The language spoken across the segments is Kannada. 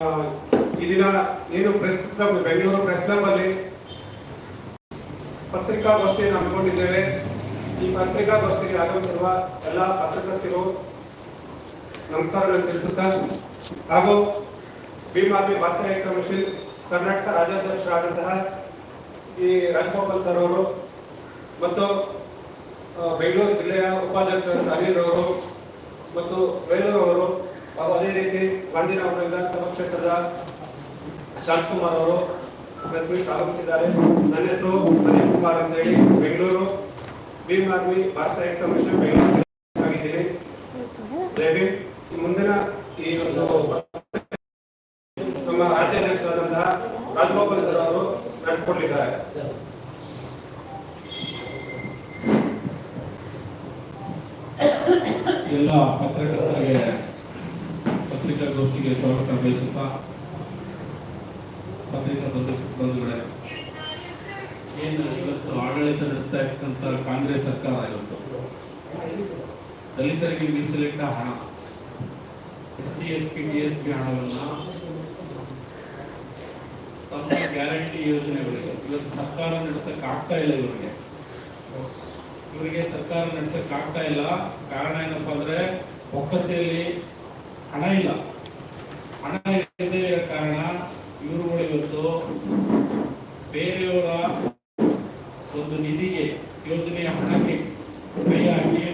ಈ ದಿನ ಏನು press club Bengaluru press club ಅಲ್ಲಿ ಪತ್ರಿಕಾಗೋಷ್ಠಿಯನ್ನು ಹಮ್ಮಿಕೊಂಡಿದ್ದೇವೆ. ಈ ಪತ್ರಿಕಾಗೋಷ್ಠಿಗೆ ಆಗಮಿಸಿರುವ ಎಲ್ಲ ಪತ್ರಕರ್ತರು ನಮಸ್ಕಾರಗಳನ್ನು ತಿಳಿಸುತ್ತಾ, ಹಾಗೂ ಭೀಮಾರ್ಮಿ ಭಾರತೀಯ ಕಮಿಷನ್ ಕರ್ನಾಟಕ ರಾಜ್ಯಾಧ್ಯಕ್ಷರಾದಂತಹ ಈ ರಾಜಗೋಪಾಲ್ ಸರ್ ಅವರು ಮತ್ತು ಬೆಂಗಳೂರು ಜಿಲ್ಲೆಯ ಉಪಾಧ್ಯಕ್ಷರಾದ ಅನಿಲ್ ಅವರು ಮತ್ತು ಬೇಲೂರು ಅವರು ಹಾಗೂ ಅದೇ ರೀತಿ ಗಾಂಧಿನಗರ ವಿಧಾನಸಭಾ ಕ್ಷೇತ್ರದ ಶಾಂತಕುಮಾರ್ ಅವರು ಪ್ರೆಸ್ ಮೀಟ್ ಆರಂಭಿಸಿದ್ದಾರೆ ನನ್ನ ಹೆಸರು ಅನಿಲ್ ಕುಮಾರ್ ಅಂತ ಹೇಳಿ ಬೆಂಗಳೂರು. ಭೀಮ್ ಆರ್ಮಿ ಭಾರತ ಏಕ ಮಿಷನ್ ಬೆಂಗಳೂರು ಮುಂದಿನ ಈ ಒಂದು ನಮ್ಮ ರಾಜ್ಯಾಧ್ಯಕ್ಷರಾದಂತಹ ರಾಜಗೋಪಾಲ್ ಸರ್ ಅವರು ನಡೆಸಿಕೊಡ್ಲಿದ್ದಾರೆ ಎಲ್ಲ ಪತ್ರಕರ್ತರಿಗೆ ಪತ್ರಿಕಾಗೋಷ್ಠಿಗೆ ಸ್ವಾಗತ ಬಯಸುತ್ತಾ ಪತ್ರಿಕಾ ಬಂಧು ಬಂಧುಗಳೇ. ಏನು ಇವತ್ತು ಆಡಳಿತ ನಡೆಸ್ತಾ ಇರ್ತಕ್ಕಂಥ ಕಾಂಗ್ರೆಸ್ ಸರ್ಕಾರ ಇವತ್ತು? ದಲಿತರಿಗೆ ಮೀಸಲಿಟ್ಟ ಹಣ. S C, S P D S P ಹಣವನ್ನು ತಮ್ಮ ಗ್ಯಾರಂಟಿ ಯೋಜನೆಗಳಿಗೆ, ಇವತ್ತು ಸರ್ಕಾರ ನಡೆಸಕ್ಕೆ ಆಗ್ತಾ ಇಲ್ಲ ಇವರಿಗೆ. ಇವರಿಗೆ ಸರ್ಕಾರ ನಡೆಸಕ್ಕೆ ಆಗ್ತಾ ಇಲ್ಲ. ಕಾರಣ ಏನಪ್ಪಾ ಅಂದ್ರೆ, ಒಕ್ಕಸೆಯಲ್ಲಿ ಹಣ ಇಲ್ಲ. ಹಣ ಇಲ್ಲದೆ ಕಾರಣ ಇವರುಗಳು ಇವತ್ತು ಬೇರೆಯವರ ಒಂದು ನಿಧಿಗೆ, ಯೋಜನೆಯ ಹಣಕ್ಕೆ ಕೈ ಹಾಕಿ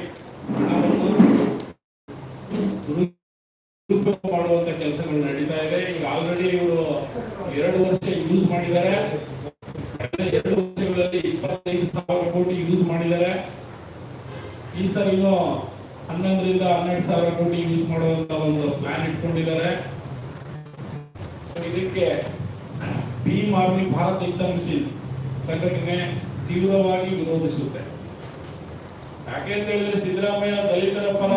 ಹಣವನ್ನು ದುರುಪಯೋಗ ಮಾಡುವಂತ ಕೆಲಸಗಳು ನಡೀತಾ ಇದೆ. ಈಗ ಆಲ್ರೆಡಿ ಇವರು ಎರಡು ವರ್ಷ ಯೂಸ್ ಮಾಡಿದ್ದಾರೆ. ಎರಡು ವರ್ಷಗಳಲ್ಲಿ ಇಪ್ಪತ್ತೈದು ಸಾವಿರ ಕೋಟಿ ಯೂಸ್ ಮಾಡಿದ್ದಾರೆ. ಈ ಸಲ ಹನ್ನೊಂದರಿಂದ ಹನ್ನೆರಡು ಸಾವಿರ ಕೋಟಿ ಯೂಸ್ ಮಾಡುವಂತ ಒಂದು ಪ್ಲಾನ್ ಇಟ್ಕೊಂಡಿದ್ದಾರೆ. ಇದಕ್ಕೆ ಭೀಮ್ ಆರ್ಮಿ ಭಾರತ ಯುದ್ಧ ಸಂಘಟನೆ ತೀವ್ರವಾಗಿ ವಿರೋಧಿಸುತ್ತೆ. ಯಾಕೆ ಅಂತ ಹೇಳಿದ್ರೆ ಸಿದ್ದರಾಮಯ್ಯ ದಲಿತರ ಪರ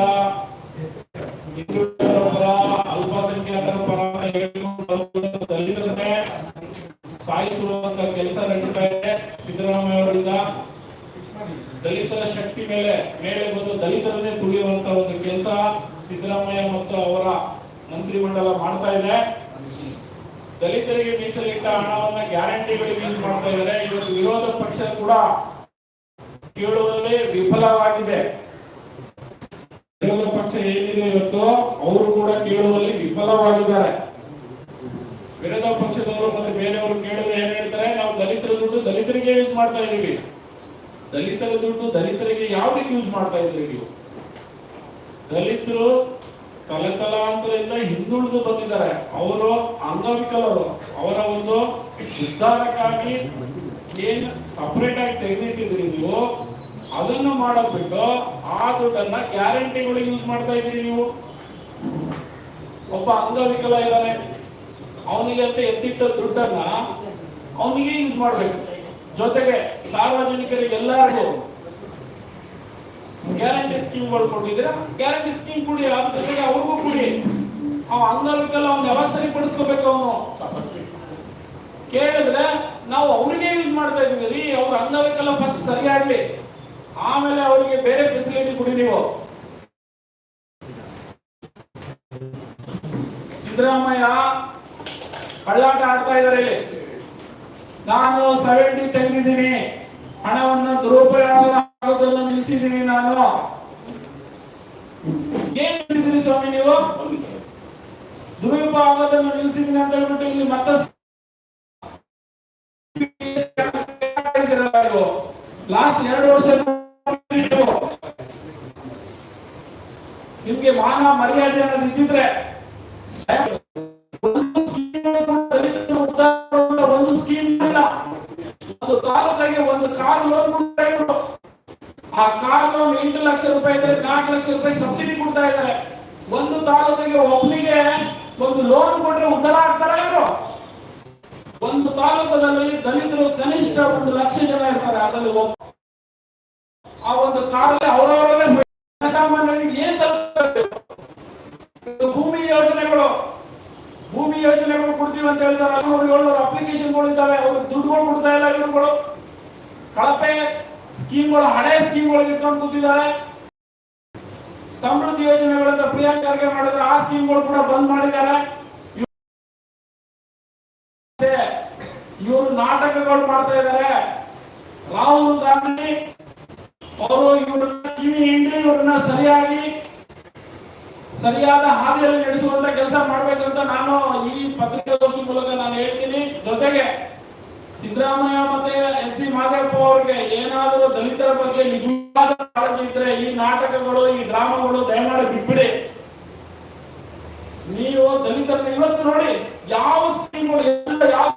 ಮೇಲೆ ಮೇಲೆ ಬಂದು ದಲಿತರನ್ನೇ ತುಳಿಯುವಂತ ಒಂದು ಕೆಲಸ ಸಿದ್ದರಾಮಯ್ಯ ಮತ್ತು ಅವರ ಮಂತ್ರಿಮಂಡಲ ಮಾಡ್ತಾ ಇದೆ. ದಲಿತರಿಗೆ ಮೀಸಲಿಟ್ಟ ಹಣವನ್ನ ಗ್ಯಾರಂಟಿಗಳಿಗೆ ಯೂಸ್ ಮಾಡ್ತಾ ಇದ್ದಾರೆ. ಇವತ್ತು ವಿರೋಧ ಪಕ್ಷ ಕೂಡ ಕೇಳುವಲ್ಲಿ ವಿಫಲವಾಗಿದೆ. ವಿರೋಧ ಪಕ್ಷ ಏನಿದೆ ಇವತ್ತು? ಅವರು ಕೂಡ ಕೇಳುವಲ್ಲಿ ವಿಫಲವಾಗಿದ್ದಾರೆ. ವಿರೋಧ ಪಕ್ಷದವರು ಮತ್ತೆ ಬೇರೆಯವರು ಕೇಳಿದ್ರೆ ಏನ್ ಹೇಳ್ತಾರೆ? ನಾವು ದಲಿತರ ದುಡ್ಡು ದಲಿತರಿಗೆ ಯೂಸ್ ಮಾಡ್ತಾ ಇದೀವಿ. ದಲಿತರ ದುಡ್ಡು ದಲಿತರಿಗೆ ಯಾವ್ದಕ್ಕೆ ಯೂಸ್ ಮಾಡ್ತಾ ಇದ್ರಿ ನೀವು? ದಲಿತರು ಕಲಕಲಾಂತರಿಂದ ಹಿಂದುಳಿದು ಬಂದಿದ್ದಾರೆ. ಅವರು ಅಂಗವಿಕಲರು. ಅವರ ಒಂದು ಉದ್ಧಾರಕ್ಕಾಗಿ ಏನ್ ಸಪರೇಟ್ ಆಗಿ ತೆಗೆದಿಟ್ಟಿದ್ರಿ ನೀವು? ಅದನ್ನು ಮಾಡಬಿಟ್ಟು ಆ ದುಡ್ಡನ್ನ ಗ್ಯಾರಂಟಿಗಳಿಗೆ ಯೂಸ್ ಮಾಡ್ತಾ ಇದ್ದೀರಿ ನೀವು. ಒಬ್ಬ ಅಂಗವಿಕಲ ಇದ್ದಾನೆ. ಅವನಿಗೆ ಅಂತ ಎತ್ತಿಟ್ಟ ದುಡ್ಡನ್ನ ಅವನಿಗೆ ಯೂಸ್ ಮಾಡ್ಬೇಕು. ಜೊತೆಗೆ ಸಾರ್ವಜನಿಕರಿಗೆ ಎಲ್ಲರಿಗೂ ಗ್ಯಾರಂಟಿ ಸ್ಕೀಮ್ಗಳು ಕೊಟ್ಟಿದ್ದೀರಾ? ಗ್ಯಾರಂಟಿ ಸ್ಕೀಮ್ ಕೊಡಿ, ಅದ್ರ ಜೊತೆಗೆ ಅವ್ರಿಗೂ ಕೊಡಿ. ಅವ ಅಂಗವಿಕಲ ಅವ್ನು ಯಾವಾಗ ಸರಿಪಡಿಸ್ಕೋಬೇಕು ಅವನು? ಕೇಳಿದ್ರೆ ನಾವು ಅವ್ರಿಗೆ ಯೂಸ್ ಮಾಡ್ತಾ ಇದೀವಿ ರೀ, ಅವ್ರ ಅಂಗವಿಕಲ ಫಸ್ಟ್ ಸರಿಯಾಗ್ಲಿ ಆಮೇಲೆ ಅವರಿಗೆ ಬೇರೆ ಫೆಸಿಲಿಟಿ ಕೊಡಿ ನೀವು. ಸಿದ್ದರಾಮಯ್ಯ ಕಳ್ಳಾಟ ಆಡ್ತಾ ಇದಾರೆ ಇಲ್ಲಿ. ನಾನು ಸೆವೆಂಟಿ ತೆಗೆದಿದ್ದೀನಿ. ಹಣವನ್ನು ದುರುಪಯೋಗ ಆಗೋದನ್ನು ನಿಲ್ಲಿಸಿದ್ದೀನಿ ನಾನು. ಏನ್ ಹೇಳಿದ್ರಿ ಸ್ವಾಮಿ ನೀವು? ದುರುಪಯೋಗದನ್ನು ನಿಲ್ಲಿಸಿದ್ದೀನಿ ಅಂತ ಹೇಳ್ಬಿಟ್ಟು ಇಲ್ಲಿ ಮತ್ತೆ ಲಾಸ್ಟ್ ಎರಡು ವರ್ಷ ನಿಮ್ಗೆ ಮಾನ ಮರ್ಯಾದೆ ಅನ್ನೋದು ಇದ್ದಿದ್ರೆ ಆ ಕಾರ್ ಲೋನ್ ಎಂಟು ಲಕ್ಷ ರೂಪಾಯಿ ಇದ್ರೆ ನಾಲ್ಕು ಲಕ್ಷ ರೂಪಾಯಿ ಸಬ್ಸಿಡಿ ಕೊಡ್ತಾ ಇದ್ದಾರೆ. ಒಂದು ತಾಲೂಕಿಗೆ ಒಬ್ಬನಿಗೆ ಒಂದು ಲೋನ್ ಕೊಟ್ರೆ ಉದ್ಧಾರ ಆಗ್ತಾರೆ ಇವರು? ಒಂದು ತಾಲೂಕದಲ್ಲಿ ದಲಿತರು ಕನಿಷ್ಠ ಒಂದು ಲಕ್ಷ ಜನ ಇರ್ತಾರೆ, ಅದರಲ್ಲಿ ಆ ಒಂದು ಕಾರಲ್ಲಿ ಅವರವರೇ ಸಾಮಾನ್ಯರಿಗೆ ಏನ್? ಭೂಮಿ ಯೋಜನೆಗಳು. ಭೂಮಿ ಯೋಜನೆಗಳು ಕೊಡ್ತೀವಿ ಅಂತ ಹೇಳ್ತಾರೆ. ಏಳ್ನೂರು ಅಪ್ಲಿಕೇಶನ್ಗಳು ಇದ್ದಾವೆ, ಅವ್ರಿಗೆ ದುಡ್ಡುಗಳು ಕೊಡ್ತಾ ಇಲ್ಲ ಇವರುಗಳು. ಕಳಪೆ ಸ್ಕೀಮ್ಗಳು, ಹಳೆ ಸ್ಕೀಮ್ ಸ್ಕೀಮ್ಗಳು ಇಟ್ಕೊಂಡು ಕೂತಿದ್ದಾರೆ. ಸಮೃದ್ಧಿ ಯೋಜನೆಗಳಿಂದ ಪ್ರಿಯಾಂಕರ್ಗೆ ಮಾಡಿದ್ರೆ ಆ ಸ್ಕೀಮ್ಗಳು ಕೂಡ ಬಂದ್ ಮಾಡಿದ್ದಾರೆ. ಇವರು ನಾಟಕಗಳು ಮಾಡ್ತಾ ಇದ್ದಾರೆ. ರಾಹುಲ್ ಗಾಂಧಿ ಅವರು ಇವರನ್ನ ಕಿವಿ ಹಿಂಡಿ ಇವರನ್ನ ಸರಿಯಾಗಿ, ಸರಿಯಾದ ಹಾದಿಯಲ್ಲಿ ನಡೆಸುವಂತ ಕೆಲಸ ಮಾಡ್ಬೇಕಂತ ನಾನು ಈ ಪತ್ರಿಕಾಗೋಷ್ಠಿ ಮೂಲಕ ನಾನು ಹೇಳ್ತೀನಿ. ಜೊತೆಗೆ ಸಿದ್ದರಾಮಯ್ಯ ಮತ್ತೆ ಎಚ್ ಸಿ ಮಾದೇವಪ್ಪ ಅವ್ರಿಗೆ ಏನಾದರೂ ದಲಿತರ ಬಗ್ಗೆ ನಿಜವಾದ ಕಾಳಜಿ ಇದ್ರೆ ಈ ನಾಟಕಗಳು, ಈ ಡ್ರಾಮಾಗಳು ದಯಮಾಡಿ ಬಿಟ್ಬಿಡಿ. ನೀವು ದಲಿತರನ್ನ ಇವತ್ತು ನೋಡಿ, ಯಾವ ಸ್ಕೀಮ್ಗಳು ಎಲ್ಲ ಯಾವ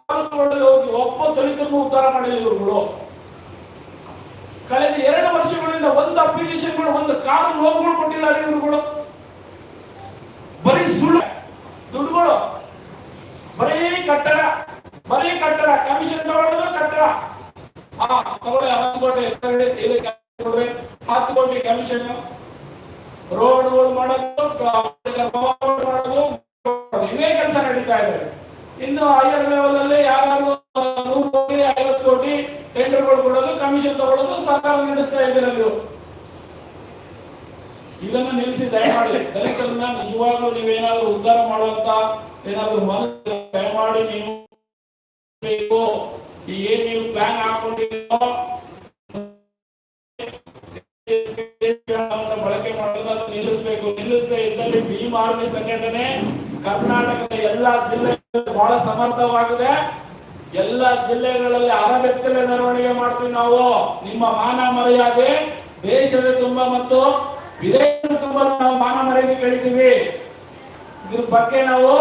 ಹೋಗಿ ಒಬ್ಬ ದಲಿತರನ್ನು ಉದ್ಧಾರ ಮಾಡಿಲ್ಲ ಇವರುಗಳು. ಕಳೆದ ಎರಡು ವರ್ಷಗಳಿಂದ ಒಂದು ಅಪ್ಲಿಕೇಶನ್ಗಳು ಒಂದು ಕಾರು ಲೋನ್ಗಳು ಕೊಟ್ಟಿಲ್ಲ ಇವರುಗಳು. ಬರೀ ಸುಳ್ಳು, ದುಡ್ಡುಗಳು. ಬರೀ ಕಟ್ಟಡ. ಬರೀ ಕಟ್ಟಡ ಕಮಿಷನ್ ತಗೊಳ್ಳೋದು ಕಟ್ಟಡ. ತಗೊಳ್ಳಿ ಹತ್ತು ಕೋಟಿ ಕಮಿಷನ್ ರೋಡ್ಗಳು ಮಾಡೋದು ರೋಡ್ ಮಾಡೋದು ಇವೇ ಕೆಲಸ ನಡೀತಾ ಇದೆ. ಇನ್ನು ಹೈಯರ್ ಲೆವೆಲ್ ಅಲ್ಲಿ ಯಾರು ನೂರು ಕೋಟಿ, ಐವತ್ತು ಕೋಟಿ ಟೆಂಡರ್ಗಳು ಕೊಡೋದು ಕಮಿಷನ್ ತಗೊಳ್ಳೋದು ಸರ್ಕಾರ ನಡೆಸ್ತಾ ಇದ್ದೀರ ನೀವು? ಇದನ್ನು ನಿಲ್ಲಿಸಿ, ದಯಮಾಡಿ. ದಲಿತರನ್ನ ನಿಜವಾಗ್ಲೂ ನೀವೇನಾದ್ರೂ ಉದ್ಧಾರ ಮಾಡುವಂತ ಏನಾದ್ರೂ ಮನಸ್ಸು ದಯಮಾಡಿ ನೀವು ಬೇಕು. ಏನ್ ನೀವು ಪ್ಲಾನ್ ಹಾಕೊಂಡಿರೋ ಬಳಕೆ ಮಾಡೋದನ್ನ ನಿಲ್ಲಿಸಬೇಕು. ನಿಲ್ಲಿಸದೆ ಇದ್ದಲ್ಲಿ ಭೀಮ್ ಆರ್ಮಿ ಸಂಘಟನೆ ಕರ್ನಾಟಕದ ಎಲ್ಲಾ ಜಿಲ್ಲೆಗಳಲ್ಲಿ ಬಹಳ ಸಮರ್ಥವಾಗಿದೆ. ಎಲ್ಲಾ ಜಿಲ್ಲೆಗಳಲ್ಲಿ ಅರಬೆತ್ತಲೆ ಮೆರವಣಿಗೆ ಮಾಡ್ತೀವಿ ನಾವು. ನಿಮ್ಮ ಮಾನ ಮರ್ಯಾದೆ ದೇಶದ ತುಂಬಾ ಮತ್ತು ವಿದೇಶದ ತುಂಬಾ ನಾವು ಮಾನ ಮರ್ಯಾದೆ ಕಳಿತೀವಿ ಇದ್ರ ಬಗ್ಗೆ ನಾವು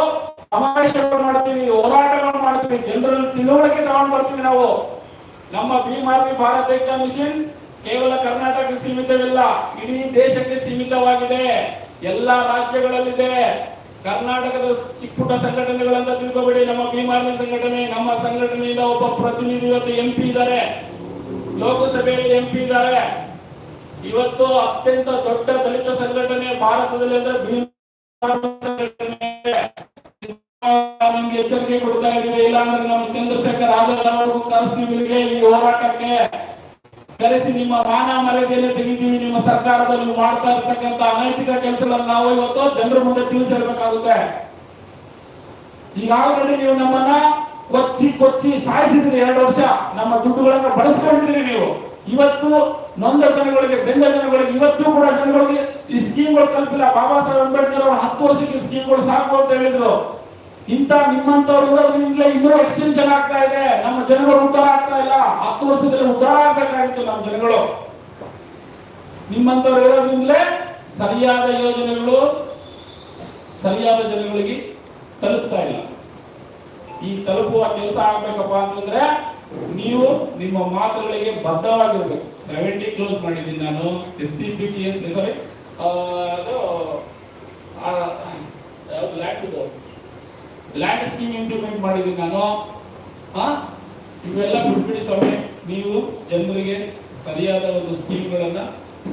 ಸಮಾವೇಶಗಳು ಮಾಡ್ತೀವಿ, ಹೋರಾಟಗಳು ಮಾಡ್ತೀವಿ, ಜನರನ್ನು ತಿಳುವಳಿಕೆ ತಗೊಂಡು ಬರ್ತೀವಿ ನಾವು. ನಮ್ಮ ಭೀಮಾರ್ಮಿ ಭಾರತ ಮಿಷನ್ ಕೇವಲ ಕರ್ನಾಟಕಕ್ಕೆ ಸೀಮಿತವಿಲ್ಲ, ಇಡೀ ದೇಶಕ್ಕೆ ಸೀಮಿತವಾಗಿದೆ. ಎಲ್ಲಾ ರಾಜ್ಯಗಳಲ್ಲಿದೆ. ಕರ್ನಾಟಕದ ಚಿಕ್ಕ ಪುಟ್ಟ ಸಂಘಟನೆಗಳಂತ ತಿಳ್ಕೊಬೇಡಿ, ನಮ್ಮ ಭೀಮಾರ್ಮಿ ಸಂಘಟನೆ, ನಮ್ಮ ಸಂಘಟನೆಯಿಂದ ಒಬ್ಬ ಪ್ರತಿನಿಧಿ ಇವತ್ತು ಎಂ ಪಿ ಇದ್ದಾರೆ. ಲೋಕಸಭೆಯಲ್ಲಿ ಎಂ ಪಿ ಇದ್ದಾರೆ. ಇವತ್ತು ಅತ್ಯಂತ ದೊಡ್ಡ ದಲಿತ ಸಂಘಟನೆ ಭಾರತದಲ್ಲಿ ಅಂದ್ರೆ ಭೀಮಾರ್ಮಿ ಸಂಘಟನೆ. ನಿಮ್ಗೆ ಎಚ್ಚರಿಕೆ ಕೊಡ್ತಾ ಇದ್ದೀವಿ. ಇಲ್ಲಾಂದ್ರೆ ನಮ್ಮ ಚಂದ್ರಶೇಖರ್ ಆಜಾದ್ ಅವರು ಕರೆಸ್ತೀವಿ ಈ ಹೋರಾಟಕ್ಕೆ ಕರೆಸಿ ನಿಮ್ಮ ಮಾನ ಮರ್ಯಾದೆಯನ್ನು ತೆಗಿತೀವಿ. ನಿಮ್ಮ ಸರ್ಕಾರದಲ್ಲಿ ನೀವು ಮಾಡ್ತಾ ಇರ್ತಕ್ಕಂಥ ಅನೈತಿಕ ಕೆಲಸಗಳನ್ನು ನಾವು ಇವತ್ತು ಜನರ ಮುಂದೆ ತಿಳಿಸಿರ್ಬೇಕಾಗುತ್ತೆ. ಈಗ ಆಲ್ರೆಡಿ ನೀವು ನಮ್ಮನ್ನ ಕೊಚ್ಚಿ ಕೊಚ್ಚಿ ಸಾಯಿಸಿದ್ರಿ ಎರಡು ವರ್ಷ. ನಮ್ಮ ದುಡ್ಡುಗಳನ್ನ ಬಳಸ್ಕೊಂಡಿದ್ರಿ ನೀವು. ಇವತ್ತು ನೊಂದ ಜನಗಳಿಗೆ, ಬೆಂದ ಜನಗಳಿಗೆ, ಇವತ್ತು ಕೂಡ ಜನಗಳಿಗೆ ಈ ಸ್ಕೀಮ್ಗಳು ತಲುಪಿಲ್ಲ ಬಾಬಾ ಸಾಹೇಬ್ ಅಂಬೇಡ್ಕರ್ ಅವರು ಹತ್ತು ವರ್ಷಕ್ಕೆ ಸ್ಕೀಮ್ಗಳು ಸಾಕು ಅಂತ ಹೇಳಿದ್ರು. ಇಂತ ನಿಮ್ಮಂತವ್ರು ಇರೋದ್ರಿಂದಲೇ ಇನ್ನೂ ಎಕ್ಸ್ಟೆನ್ಷನ್ ಆಗ್ತಾ ಇದೆ. ನಮ್ಮ ಜನಗಳು ಉದ್ಧಾರ ಆಗ್ತಾ ಇಲ್ಲ. ಹತ್ತು ವರ್ಷದಲ್ಲಿ ಉದ್ಧಾರ ಆಗ್ಬೇಕಾಗಿತ್ತು ನಮ್ಮ ಜನಗಳು. ನಿಮ್ಮಂತವ್ರು ಇರೋದ್ರಿಂದಲೇ ಸರಿಯಾದ ಯೋಜನೆಗಳು ಸರಿಯಾದ ಜನಗಳಿಗೆ ತಲುಪ್ತಾ ಇಲ್ಲ. ಈ ತಲುಪುವ ಕೆಲಸ ಆಗ್ಬೇಕಪ್ಪ ಅಂತಂದ್ರೆ ನೀವು ನಿಮ್ಮ ಮಾತುಗಳಿಗೆ ಬದ್ಧವಾಗಿರ್ಬೇಕು. ಸೆವೆಂಟಿ ಕ್ಲೋಸ್ ಮಾಡಿದ್ದೀನಿ ನಾನು. S C P T S sorry ಅದು ಲ್ಯಾಂಡ್ ಲ್ಯಾಂಡ್ ಸ್ಕೀಮ್ ಇಂಪ್ಲಿಮೆಂಟ್ ಮಾಡಿದ್ದೀನಿ ನಾನು? ಇವೆಲ್ಲ ಬಿಟ್ಬಿಡಿ ಸ್ವಾಮಿ. ನೀವು ಜನರಿಗೆ ಸರಿಯಾದ ಒಂದು ಸ್ಕೀಮ್ಗಳನ್ನ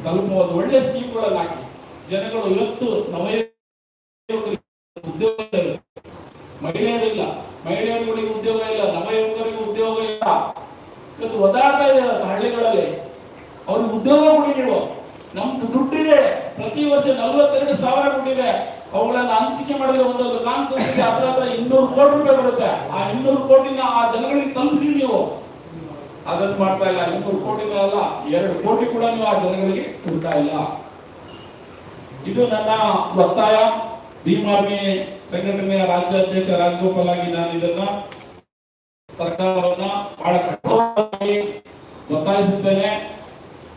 ತಲುಪುವ ಒಳ್ಳೆ ಸ್ಕೀಮ್ಗಳನ್ನ ಹಾಕಿ. ಜನಗಳು ಇವತ್ತು ನವಯುವಕರಿಗೆ ಉದ್ಯೋಗ ಇಲ್ಲ. ಮಹಿಳೆಯರಿಲ್ಲ. ಮಹಿಳೆಯರುಗಳಿಗೆ ಉದ್ಯೋಗ ಇಲ್ಲ. ನವಯುವಕರಿಗೆ ಉದ್ಯೋಗ ಇಲ್ಲ. ಇವತ್ತು ಒದಾಡ್ತಾ ಇದ್ದಾರೆ ಹಳ್ಳಿಗಳಲ್ಲಿ. ಅವ್ರಿಗೆ ಉದ್ಯೋಗ ಕೊಡಿ ನೀವು. ನಮ್ದು ದುಡ್ಡಿದೆ. ಪ್ರತಿ ವರ್ಷ ನಲ್ವತ್ತೆರಡು ಸಾವಿರ ಕೊಟ್ಟಿದೆ ಅವುಗಳನ್ನ ಹಂಚಿಕೆ ಮಾಡಿದ್ರೆ ಒಂದೊಂದು ಕಾನ್ಸೆಪ್ಟ್ ಇದೆ ಹತ್ರ ಇನ್ನೂರು ಕೋಟಿ ರೂಪಾಯಿ ಬರುತ್ತೆ. ಆ ಇನ್ನೂರು ಕೋಟಿನ ಆ ಜನಗಳಿಗೆ ತಲುಪಿಸಿ ನೀವು. ಅದನ್ನು ಮಾಡ್ತಾ ಇಲ್ಲ. ಇನ್ನೂರು ಕೋಟಿ ಅಲ್ಲ, ಎರಡು ಕೋಟಿ ಕೂಡ ನೀವು ಆ ಜನಗಳಿಗೆ ಕೊಡ್ತಾ ಇಲ್ಲ. ಇದು ನನ್ನ ಒತ್ತಾಯ. ಭೀಮಾರ್ಮಿ ಸಂಘಟನೆಯ ರಾಜ್ಯಾಧ್ಯಕ್ಷ ರಾಜಗೋಪಾಲ್ ಆಗಿ ನಾನು ಇದನ್ನ ಸರ್ಕಾರವನ್ನ ಬಹಳ ಕಠೋರವಾಗಿ ಒತ್ತಾಯಿಸುತ್ತೇನೆ.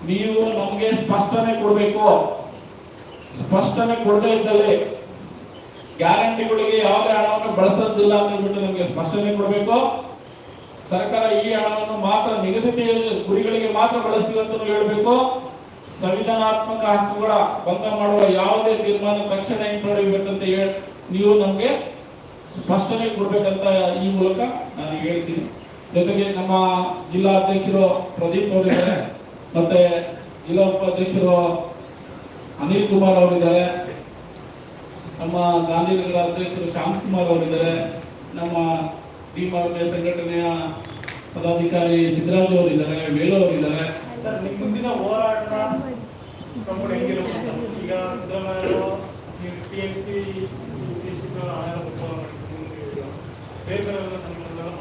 ನೀವು ನಮಗೆ ಸ್ಪಷ್ಟನೆ ಕೊಡಬೇಕು. ಸ್ಪಷ್ಟನೆ ಕೊಡದೇ ಇದ್ದಲ್ಲಿ ಗ್ಯಾರಂಟಿಗಳಿಗೆ ಯಾವುದೇ ಹಣವನ್ನು ಬಳಸೋದಿಲ್ಲ ಅಂತ ಹೇಳ್ಬಿಟ್ಟು ನಮಗೆ ಸ್ಪಷ್ಟನೆ ಕೊಡಬೇಕು. ಸರ್ಕಾರ ಈ ಹಣವನ್ನು ಮಾತ್ರ ನಿಗದಿತ ಗುರಿಗಳಿಗೆ ಮಾತ್ರ ಬಳಸ್ತೀವಿ ಅಂತ ಹೇಳಬೇಕು. ಸಂವಿಧಾನಾತ್ಮಕ ಹಕ್ಕುಗಳ ಭಂಗ ಮಾಡುವ ಯಾವುದೇ ತೀರ್ಮಾನ ತಕ್ಷಣ ಹಿಂಪಡೆಯಬೇಕಂತ ಹೇಳಿ ನೀವು ನಮಗೆ ಸ್ಪಷ್ಟನೆ ಕೊಡ್ಬೇಕಂತ ಈ ಮೂಲಕ ನಾನು ಹೇಳ್ತೀನಿ. ಜೊತೆಗೆ ನಮ್ಮ ಜಿಲ್ಲಾ ಅಧ್ಯಕ್ಷರು ಪ್ರದೀಪ್ ಅವರಿದ್ದಾರೆ. ಮತ್ತೆ ಜಿಲ್ಲಾ ಉಪಾಧ್ಯಕ್ಷರು ಅನಿಲ್ ಕುಮಾರ್ ಅವರಿದ್ದಾರೆ. ನಮ್ಮ ಗಾಂಧಿನಗರ ಅಧ್ಯಕ್ಷರು ಶಾಂತಕುಮಾರ್ ಅವರಿದ್ದಾರೆ. ನಮ್ಮ ಭೀಮಾರ್ಮೆ ಸಂಘಟನೆಯ ಪದಾಧಿಕಾರಿ ಸಿದ್ದರಾಜ್ ಅವರಿದ್ದಾರೆ ವೇಲು ಅವರಿದ್ದಾರೆ. ಮುಂದಿನ ಹೋರಾಟ. ಈಗ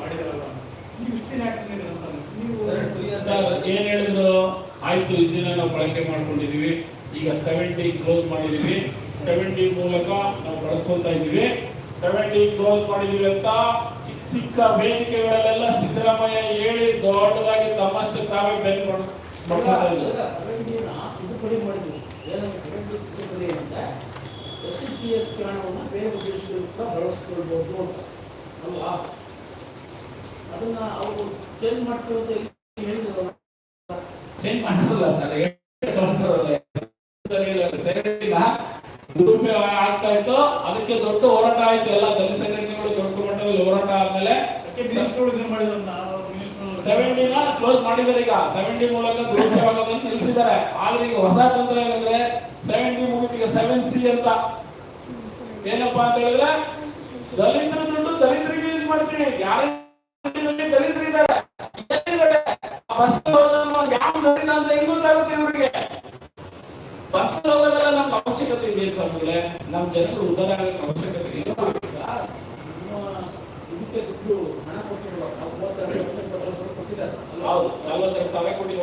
ಮಾಡಿದಾರಲ್ಲ. ಏನ್ ಹೇಳಿದ್ರು? ಆಯ್ತು ಇದನ್ನ ನಾವು ಬಳಕೆ ಮಾಡ್ಕೊಂಡಿದೀವಿ. ಈಗ ಸೆವೆಂಟಿ ಕ್ಲೋಸ್ ಮಾಡಿದೀವಿ. ಸೆವೆಂಟಿ ಮೂಲಕ ನಾವು ಬಳಸ್ಕೊತಾ ಇದೀವಿ ಸೆವೆಂಟಿ ಕ್ಲೋಸ್ ಮಾಡಿದೀವಿ ಅಂತ ಸಿಕ್ಕ ಸಿಕ್ಕ ವೇದಿಕೆಗಳಲ್ಲೆಲ್ಲ ಸಿದ್ದರಾಮಯ್ಯ ಹೇಳಿ ದೊಡ್ಡದಾಗಿ ತಮ್ಮಷ್ಟು ತಾವೇ ಬೆನ್ ಮಾಡ್ತಾ ಎಸ್ ಸಿ ಎಸ್ ಹಣವನ್ನು ಬೇರೆ ಬಳಸ್ಕೊಳ್ಬೋದು ಅಂತ. ಅಲ್ವಾ? ಅದನ್ನ ಅವರು ಚೇಂಜ್ ಹೇಳಿದ್ರು. ಚೇಂಜ್ ಸರ್ ದುರುಪಯೋಗ ಆಗ್ತಾ ಇತ್ತು. ಅದಕ್ಕೆ ದೊಡ್ಡ ಹೋರಾಟ ಆಯ್ತು. ಎಲ್ಲ ದಲಿತ ಸಂಘಟನೆಗಳು ದೊಡ್ಡ ಮಟ್ಟದಲ್ಲಿ ಹೋರಾಟ ಆದ್ಮೇಲೆ ಸೆವೆಂಟಿನ ಕ್ಲೋಸ್ ಮಾಡಿದ್ದಾರೆ ಈಗ. ಸೆವೆಂಟಿ ಮೂಲಕ ದುರುಪಯೋಗವನ್ನು ನಿಲ್ಲಿಸಿದ್ದಾರೆ. ಆದ್ರೆ ಈಗ ಹೊಸ ತಂತ್ರ ಏನಂದ್ರೆ ಸೆವೆಂಟಿ ಈಗ ಸೆವೆನ್ ಸಿ ಅಂತ. ಏನಪ್ಪಾ ಅಂತ ಹೇಳಿದ್ರೆ ದಲಿತರ ದುಡ್ಡು ದಲಿತರಿಗೆ ಯೂಸ್ ಮಾಡ್ತೀವಿ ಗ್ಯಾರಂಟಿ ಬಸ್ ಹೋಗೋದನ್ನ ಯಾವ ದಲಿತ ಅಂತ ಹೆಂಗ್ ಗೊತ್ತಾಗುತ್ತೆ ಇವ್ರಿಗೆ? ಹೋಗೋದೆಲ್ಲ ನಮ್ಗೆ ಅವಶ್ಯಕತೆ ಇದೆ ಸ್ವಾಮಿಗಳೇ ನಮ್ಮ ಜನರು ಅವಶ್ಯಕತೆ ಇಲ್ಲ ಹಣ ಹೌದು, ನಲವತ್ತೆರಡು ಸಾವಿರ ಕೋಟಿ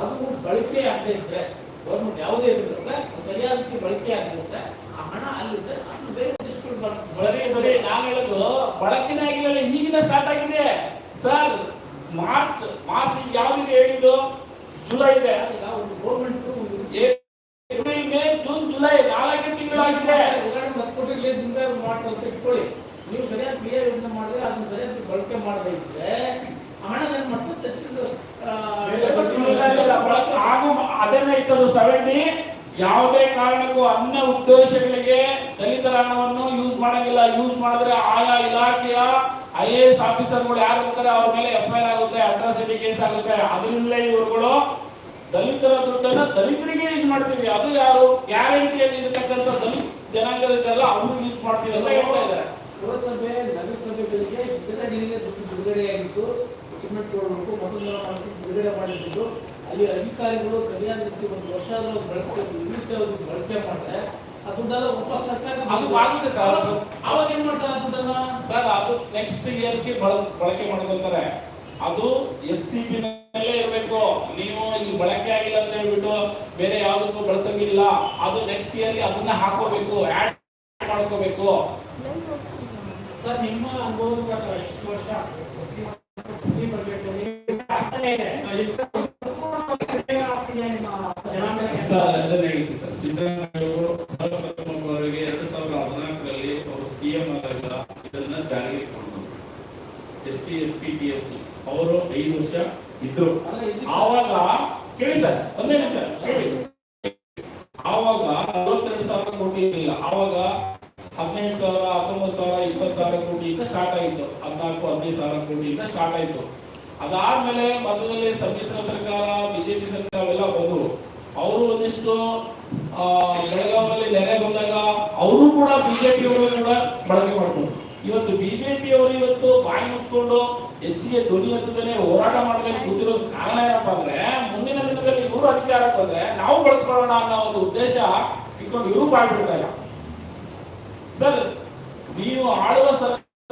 ಅದು ಬಳಕೆ ಆಗದೆ ಇದ್ರೆ ಗೌರ್ಮೆಂಟ್ ಯಾವುದೇ ಇದ್ರೆ ಸರಿಯಾದ ಬಳಕೆ ಆಗಿರುತ್ತೆ ಆ ಹಣ ಅಲ್ಲಿದ್ರೆ ಅದು ಬೇರೆ ಸರಿ ಸರಿ, ನಾನು ಹೇಳೋದು, ಬಳಕೆನೇ ಆಗಿಲ್ಲ ಈಗಿನ ಸ್ಟಾರ್ಟ್ ಆಗಿದೆ. ಸರ್ ಮಾರ್ಚ್ ಮಾರ್ಚ್ ಯಾವ್ದಿದೆ ಹೇಳಿದ್ದು? ಜುಲೈ ಇದೆ. ಒಂದು government April May June July ನಾಲ್ಕು ತಿಂಗಳಾಗಿದೆ. ಉದಾಹರಣೆ ಲೇದಿಂದ ಮಾಡ್ತಾರೆ ಅಂತ ಇಟ್ಕೊಳ್ಳಿ. ನೀವು ಸರಿಯಾಗಿ ಕ್ಲಿಯರ್ ಇದನ್ನ ಮಾಡಿದ್ರೆ ಅದನ್ನ ಸರಿಯಾಗಿ ಬಳಕೆ ಮಾಡದೇ ಇದ್ರೆ ಆ ಹಣ ಏನ್ ಮಾಡ್ತಾರೆ ತಕ್ಷಣ ಇಲ್ಲ, ಇಲ್ಲ, ಬಳಕೆ ಆಗು ಅದನ್ನೇ ಇಟ್ಟದು ಸೆವೆಂಟಿ. ಯಾವುದೇ ಕಾರಣಕ್ಕೂ ಅನ್ನ ಉದ್ದೇಶಗಳಿಗೆ ದಲಿತರ ಹಣವನ್ನು ಯೂಸ್ ಮಾಡಂಗಿಲ್ಲ. ಯೂಸ್ ಮಾಡಿದ್ರೆ ಆಯಾ ಇಲಾಖೆಯ ಐ ಎ ಎಸ್ ಆಫೀಸರ್ಗಳು ಯಾರು ಇರ್ತಾರೆ ಅವ್ರ ಮೇಲೆ ಎಫ್ ಆಗುತ್ತೆ, ಅಟ್ರಾಸಿಟಿ ಕೇಸ್ ಆಗುತ್ತೆ. ಅದರಿಂದಲೇ ಇವರುಗಳು ದಲಿತರ ದುಡ್ಡನ್ನ ದಲಿತರಿಗೆ ಯೂಸ್ ಮಾಡ್ತೀವಿ. ಅದು ಯಾರು? ಗ್ಯಾರಂಟಿಯಲ್ಲಿ ಇರತಕ್ಕಂತ ದಲಿತ ಜನಾಂಗದಲ್ಲ ಅವ್ರಿಗೆ ಯೂಸ್ ಮಾಡ್ತೀವಿ ಅಂತ ಹೇಳ್ತಾ ಇದ್ದಾರೆ. ಪುರಸಭೆ, ನಗರಸಭೆಗಳಿಗೆ ಬಿಡುಗಡೆಗೆ ದುಡ್ಡು ಬಿಡುಗಡೆಯಾಗಿತ್ತು ಸಿಮೆಂಟ್ ಕೊಡಬೇಕು ಮಾಡ್ಬಿಟ್ಟು ಬಿಡುಗಡೆ ಮಾಡಿದ್ದು ಅಲ್ಲಿ ಅಧಿಕಾರಿಗಳು ಸರಿಯಾದ ರೀತಿ ಒಂದು ವರ್ಷ ಬಳಕೆ ಬಳಕೆ ಮಾಡ್ತಾರೆ ಅದು ಆಗುತ್ತೆ ಸರ್. ಅವಾಗ ಏನ್ ಮಾಡ್ತಾರೆ ದುಡ್ಡನ್ನ? ಸರ್ ಅದು ನೆಕ್ಸ್ಟ್ ಇಯರ್ಸ್ಗೆ ಬಳಕೆ ಮಾಡ್ಕೊತಾರೆ. ಅದು ಎಸ್ ಸಿ ಬಿ ನಲ್ಲೇ ಇರಬೇಕು. ನೀವು ಇಲ್ಲಿ ಬಳಕೆ ಆಗಿಲ್ಲ ಅಂತ ಹೇಳ್ಬಿಟ್ಟು ಬೇರೆ ಯಾವ್ದಕ್ಕೂ ಬಳಸಂಗಿಲ್ಲ. ಅದು ನೆಕ್ಸ್ಟ್ ಇಯರ್ಗೆ ಅದನ್ನ ಹಾಕೋಬೇಕು ಆಡ್ ಮಾಡ್ಕೋಬೇಕು. ಸರ್ ನಿಮ್ಮ ಅನುಭವ ಪ್ರಕಾರ ಎಷ್ಟು ವರ್ಷ ಎರಡ್ ಸಾವಿರದ ಹದಿನಾಲ್ಕರಲ್ಲಿ ಅವರು ಸಿಎಂ ಆದಾಗ ಇದನ್ನ ಜಾರಿಗೆ S C S P T S P ಐದು ವರ್ಷ ಇದ್ರು. ಆವಾಗ, ಕೇಳಿ ಸರ್ ಆವಾಗ ನಲವತ್ತೆರಡು ಸಾವಿರ ಕೋಟಿ ಇರಲಿಲ್ಲ. ಆವಾಗ ಸಾವಿರ ಸಾವಿರ ಸಾವಿರ ಸ್ಟಾರ್ಟ್ ಆಯಿತು ಹದಿನಾಲ್ಕು, ಹದಿನೈದು ಸಾವಿರ ಕೋಟಿಯಿಂದ ಸ್ಟಾರ್ಟ್ ಆಯಿತು ಅದಾದ್ಮೇಲೆ ಮಧ್ಯದಲ್ಲಿ ಸಮ್ಮಿಶ್ರ ಸರ್ಕಾರ, ಬಿಜೆಪಿ ಸರ್ಕಾರ ಎಲ್ಲ ಬಂದರು. ಅವರು ಒಂದಿಷ್ಟು ಬೆಳಗಾವಿಯಲ್ಲಿ ನೆರೆ ಬಂದಾಗ ಅವರು ಕೂಡ ಬಿಜೆಪಿ ಅವರು ಕೂಡ ಬಳಕೆ ಮಾಡ್ಕೊಂಡು ಇವತ್ತು ಬಿಜೆಪಿ ಅವರು ಇವತ್ತು ಬಾಯಿ ಮುಚ್ಕೊಂಡು ಹೆಚ್ಚಿಗೆ ಧ್ವನಿ ಎತ್ತದೇ ಹೋರಾಟ ಮಾಡಬೇಕು ಕೂತಿರೋದು ಕಾರಣ ಏನಪ್ಪಾ ಅಂದ್ರೆ, ಮುಂದಿನ ದಿನದಲ್ಲಿ ಇವರು ಅಧಿಕಾರಕ್ಕೆ ಬಂದ್ರೆ ನಾವು ಬಳಸ್ಕೊಳ್ಳೋಣ ಅನ್ನೋ ಒಂದು ಉದ್ದೇಶ ಇಟ್ಕೊಂಡು ಇವರು ಬಾಯಿ ಬಿಡ್ತಾ ಇಲ್ಲ. ಸರ್, ನೀವು ಆಳುವ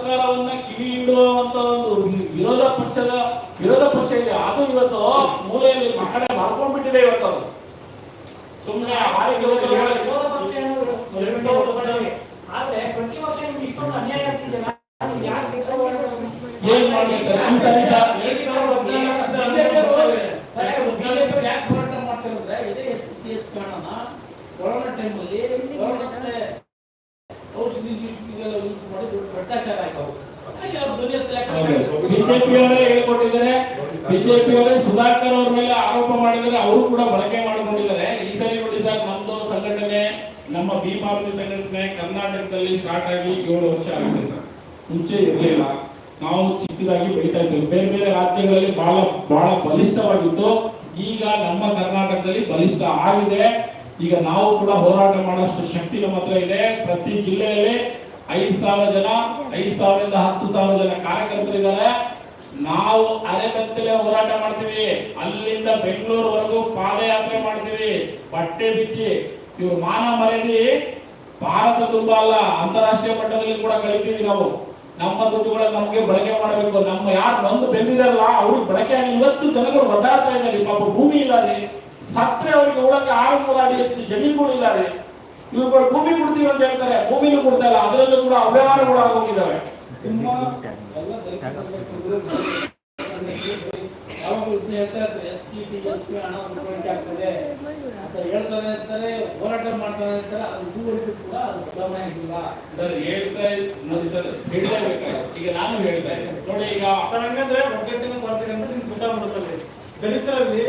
ಸರ್ಕಾರವನ್ನ ಕಿವಿ ಇಡುವಂತ ಒಂದು ವಿರೋಧ ಪಕ್ಷದ ವಿರೋಧ ಪಕ್ಷ ಇದೆ. ಅದು ಇವತ್ತು ಮೂಲೆಯಲ್ಲಿ ಮಕ್ಕಳ ಮಾಡ್ಕೊಂಡ್ಬಿಟ್ಟಿದೆ ಇವತ್ತು ಅದು. ಸುಮ್ಮನೆ. ಆದ್ರೆ ಪ್ರತಿ ವರ್ಷ ನಿಮ್ಗೆ ಇಷ್ಟೊಂದು ಅನ್ಯಾಯ ಆಗ್ತಿದೆ. ಯಾಕೆ? ಏನ್ ಸರ್? ಸರಿ? ಸರ್ ಹೋರಾಟ ಮಾಡ್ತಾರೆ ಇದೇ ಎಸ್ ಎಸ್ ಕಾರಣನ ಕೊರೋನಾ ಟೈಮಲ್ಲಿ ಔಷಧಿ ಗಿಷಧಿಗೆಲ್ಲ ಯೂಸ್ ಮಾಡಿ ದೊಡ್ಡ ಭ್ರಷ್ಟಾಚಾರ ಆಯ್ತು ಹಾಗೆ ಅವ್ರು ಧ್ವನಿ ಎತ್ತಲಾಕ ಬಿಜೆಪಿ ಅವರೇ ಹೇಳ್ಕೊಟ್ಟಿದ್ದಾರೆ. ಬಿಜೆಪಿ ಅವರೇ ಸುಧಾಕರ್ ಅವ್ರ ಮೇಲೆ ಆರೋಪ ಮಾಡಿದರೆ ಅವರು ಕೂಡ ಬಳಕೆ ಮಾಡಿಕೊಂಡಿದ್ದಾರೆ. ಈ ಸರಿ ನೋಡಿ ಸರ್ ನಮ್ದು ಸಂಘಟನೆ ನಮ್ಮ ಭೀಮಾರ್ತಿ ಸಂಘಟನೆ ಕರ್ನಾಟಕದಲ್ಲಿ ಸ್ಟಾರ್ಟ್ ಆಗಿ ಏಳು ವರ್ಷ ಆಗಿದೆ ಸರ್. ಮುಂಚೆ ಇರಲಿಲ್ಲ. ನಾವು ಚಿಕ್ಕದಾಗಿ ಬೆಳೀತಾ ಬೇರೆ ಬೇರೆ ರಾಜ್ಯಗಳಲ್ಲಿ ಬಹಳ ಬಹಳ ಬಲಿಷ್ಠವಾಗಿತ್ತು. ಈಗ ನಮ್ಮ ಕರ್ನಾಟಕದಲ್ಲಿ ಬಲಿಷ್ಠ ಆಗಿದೆ. ಈಗ ನಾವು ಕೂಡ ಹೋರಾಟ ಮಾಡುವಷ್ಟು ಶಕ್ತಿ ನಮ್ಮ ಹತ್ರ ಇದೆ. ಪ್ರತಿ ಜಿಲ್ಲೆಯಲ್ಲಿ ಐದು ಸಾವಿರ ಜನ, ಐದು ಸಾವಿರದಿಂದ ಹತ್ತು ಸಾವಿರ ಜನ ಕಾರ್ಯಕರ್ತರಿದ್ದಾರೆ. ನಾವು ಅರೆಕತ್ತಲೆ ಹೋರಾಟ ಮಾಡ್ತೀವಿ. ಅಲ್ಲಿಂದ ಬೆಂಗಳೂರುವರೆಗೂ ಪಾದಯಾತ್ರೆ ಮಾಡ್ತೀವಿ. ಬಟ್ಟೆ ಬಿಚ್ಚಿ, ಇವ್ರು ಮಾನ ಮರೆದಿ ಭಾರತ ತುಂಬಾ ಅಲ್ಲ, ಅಂತಾರಾಷ್ಟ್ರೀಯ ಮಟ್ಟದಲ್ಲಿ ಕೂಡ ಕಳಿತೀವಿ ನಾವು. ನಮ್ಮ ದುಡ್ಡುಗಳನ್ನ ನಮಗೆ ಬಳಕೆ ಮಾಡಬೇಕು. ನಮ್ಮ ಯಾರು ಬಂದು ಬೆಂದಿದಾರಲ್ಲ, ಅವ್ರಿಗೆ ಬಳಕೆ ಆಗಿ ಇವತ್ತು ಜನಗಳು ಒದ್ದಾಡ್ತಾ ಇದ್ದಾರೆ. ಪಾಪ ಭೂಮಿ ಇಲ್ಲ ರೀ ಸತ್ರೆ ಅವ್ರಿಗೆ ಉಳಕ್ಕೆ ಆರು ನೂರ ಅಡಿಯಷ್ಟು ಜಮೀನುಗಳು ಇಲ್ಲ ರೀ ಇವ್ರುಗಳು ಭೂಮಿ ಕೊಡ್ತೀವಿ ಅಂತ ಹೇಳ್ತಾರೆ ಭೂಮಿನೂ ಕೊಡ್ತಾ ಇಲ್ಲ. ಅದರಲ್ಲೂ ಕೂಡ ಅವ್ಯವಹಾರಗಳು ಆಗೋಗಿದ್ದಾವೆ ಎಲ್ಲ ಹೇಳ್ತಾ ಇರ್ತಾರೆ S C T S P ಹಣ ದುರ್ಬಳಕೆ ಆಗ್ತದೆ ಅಂತ ಹೇಳ್ತಾನೆ ಇರ್ತಾರೆ ಹೋರಾಟ ಮಾಡ್ತಾನೆ ಇರ್ತಾರೆ ಅದು ಇದುವರೆಗೂ ಕೂಡ ಅದು ಬದಲಾವಣೆ ಆಗಿಲ್ಲ ಸರ್ ಹೇಳ್ತಾ ನೋಡಿ ಸರ್ ಈಗ ನಾನು ಹೇಳ್ತಾ ಇದ್ದೀನಿ ನೋಡಿ ಈಗ ಹಂಗಂದ್ರೆ ಒಗ್ಗಟ್ಟಿನ ಕೊರತೆ ಅಂತ ನಿಮ್ಗೆ ಗೊತ್ತಾಗ್ಬಿಡುತ್ತಲ್ಲಿ. ದಲಿತರಲ್ಲಿ